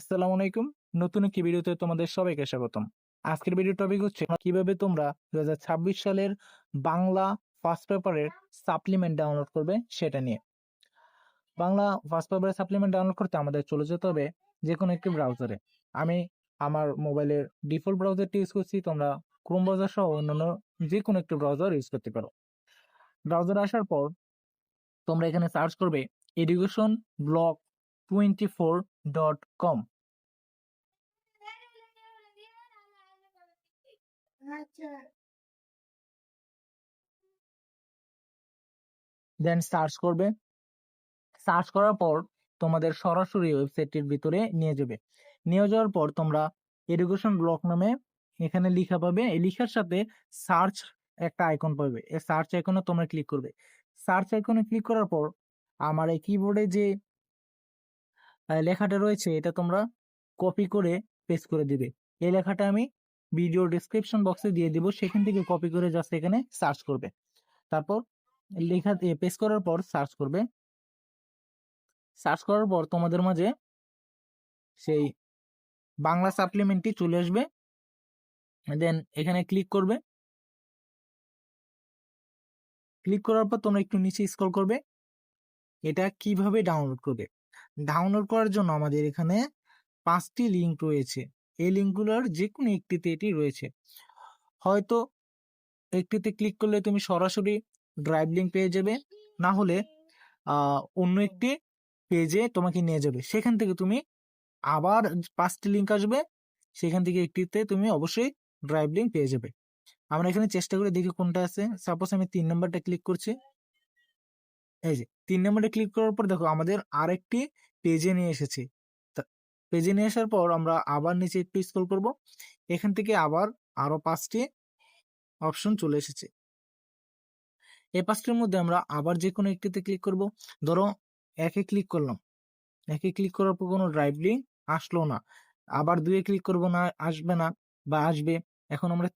আসসালামু আলাইকুম। নতুন একটি ভিডিওতে তোমাদের সবাইকে স্বাগতম। আজকের ভিডিও টপিক হচ্ছে, কীভাবে তোমরা দু হাজার ছাব্বিশ সালের বাংলা ফার্স্ট পেপারের সাপ্লিমেন্ট ডাউনলোড করবে সেটা নিয়ে। বাংলা ফার্স্ট পেপারের সাপ্লিমেন্ট ডাউনলোড করতে আমাদের চলে যেতে হবে যে কোনো একটি ব্রাউজারে আমি আমার মোবাইলের ডিফল্ট ব্রাউজারটি ইউজ করছি, তোমরা ক্রোম ব্রাউজার সহ অন্যান্য যে কোনো একটি ব্রাউজার ইউজ করতে পারো। ব্রাউজার আসার পর, তোমরা এখানে সার্চ করবে education blog twenty four dot com then search করবে। সার্চ করার পর তোমাদের সরাসরি ওয়েবসাইটটির ভিতরে নিয়ে যাবে। নিয়ে যাওয়ার পর তোমরা এডুকেশন ব্লক নামে এখানে লিখা পাবে। এই লিখার সাথে সার্চ একটা আইকন পাবে। এই সার্চ আইকনে তোমরা ক্লিক করবে। সার্চ আইকনে ক্লিক করার পর আমার এই কিবোর্ডে যে লেখাটা রয়েছে, এটা তোমরা কপি করে পেস্ট করে দিবে। এই লেখাটা আমি ভিডিও ডিসক্রিপশন বক্সে দিয়ে দিব, সেখান থেকে কপি করে জাস্ট এখানে সার্চ করবে। তারপর লেখা পেস্ট করার পর সার্চ করবে। সার্চ করার পর তোমাদের মাঝে সেই বাংলা সাপ্লিমেন্টটি চলে আসবে। দেন এখানে ক্লিক করবে। ক্লিক করার পর তোমরা একটু নিচে স্ক্রল করবে। এটা কীভাবে ডাউনলোড করবে? ডাউনলোড করার জন্য আমাদের এখানে পাঁচটি লিঙ্ক রয়েছে। এই লিঙ্কগুলোর যে কোনো একটিতে এটি রয়েছে। হয়তো একটিতে ক্লিক করলে তুমি সরাসরি ড্রাইভ লিঙ্ক পেয়ে যাবে। না হলে অন্য একটি পেজে তোমাকে নিয়ে যাবে। সেখান থেকে তুমি আবার পাঁচটি লিঙ্ক আসবে। সেখান থেকে একটিতে তুমি অবশ্যই ড্রাইভ লিঙ্ক পেয়ে যাবে। আমরা এখানে চেষ্টা করে দেখি কোনটা আছে। সাপোজ আমি তিন নাম্বারটা ক্লিক করছি। এই যে, তিন নম্বরে ক্লিক করার পর দেখো আমাদের আরেকটি পেজে নিয়ে এসেছে। পেজে নিয়ে আসার পর আমরা আবার নিচে একটু স্ক্রল করব। এখান থেকে আবার আরও পাঁচটি অপশন চলে এসেছে। এই পাঁচটির মধ্যে আমরা আবার যে কোনো একটিতে ক্লিক করব। ধরো একে ক্লিক করলাম। একে ক্লিক করার পর কোনো ড্রাইভ লিঙ্ক আসলো না। আবার দুয়ে ক্লিক করব না, আসবে না বা আসবে। এখন আমরা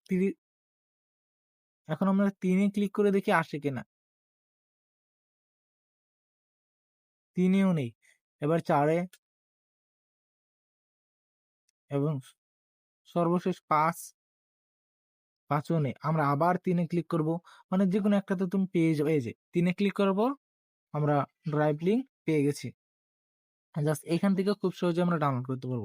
এখন আমরা তিনে ক্লিক করে দেখি আসে কিনা। তিনেও নেই। এবার চারে এবং সর্বশেষ পাঁচ পাঁচও নেই আমরা আবার তিনে ক্লিক করব। মানে যে কোনো একটাতে তুমি পেয়ে যাবে। এই যে, তিনে ক্লিক পর আমরা ড্রাইভ লিঙ্ক পেয়ে গেছি। জাস্ট এখান থেকে খুব সহজে আমরা ডাউনলোড করতে পারব।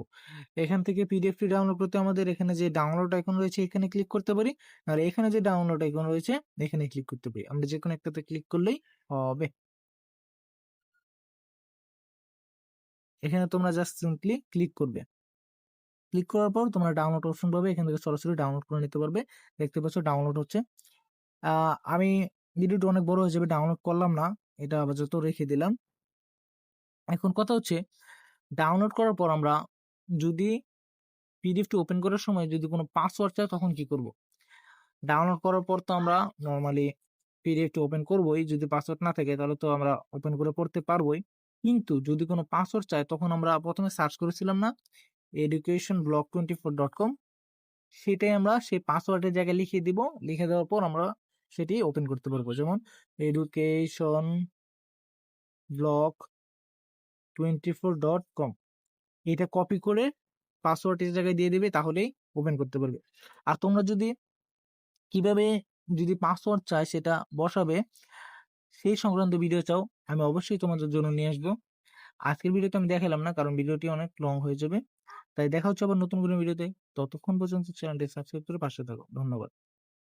এখান থেকে পিডিএফটি ডাউনলোড করতে আমাদের এখানে যে ডাউনলোড আইকন রয়েছে, এখানে ক্লিক করতে পারি। আর এখানে যে ডাউনলোড আইকন রয়েছে, এখানে ক্লিক করতে পারি। আমরা যে কোনো একটাতে ক্লিক করলেই হবে। এখানে তোমরা জাস্ট সিম্পলি ক্লিক করবে। ক্লিক করার পর তোমরা ডাউনলোড অপশন পাবে। এখান থেকে সরাসরি ডাউনলোড করে নিতে পারবে। দেখতে পাচ্ছ ডাউনলোড হচ্ছে। আমি ভিডিওটা অনেক বড় হয়ে যাবে ডাউনলোড করলাম না। এটা আপাতত রেখে দিলাম। এখন কথা হচ্ছে ডাউনলোড করার পর আমরা যদি পিডিএফটি ওপেন করার সময় যদি কোনো পাসওয়ার্ড চাই, তখন কি করব? ডাউনলোড করার পর তো আমরা নর্মালি পিডিএফটি ওপেন করবোই। যদি পাসওয়ার্ড না থাকে, তাহলে তো আমরা ওপেন করে পড়তে পারবোই। কিন্তু যদি কোনো পাসওয়ার্ড চাই, তখন আমরা প্রথমে সার্চ করেছিলাম না। Education blog twenty four dot com সেটাই আমরা সেই পাসওয়ার্ডের জায়গায় লিখে দিব। লিখে দেওয়ার পর আমরা সেটি ওপেন করতে পারব। যেমন education blog twenty four dot com এটা কপি করে পাসওয়ার্ডের জায়গায় দিয়ে দেবে, তাহলেই ওপেন করতে পারবে। আর তোমরা যদি কীভাবে যদি পাসওয়ার্ড চাই সেটা বসাবে, সেই সংক্রান্ত ভিডিও চাও, আমি অবশ্যই তোমাদের জন্য নিয়ে আসব। আজকের ভিডিওতে আমি দেখালাম না, কারণ ভিডিওটি অনেক লং হয়ে যাবে। তাই দেখা হচ্ছে আবার নতুন কোনো ভিডিওতে ততক্ষণ পর্যন্ত চ্যানেলটি সাবস্ক্রাইব করে পাশে থাকো। ধন্যবাদ।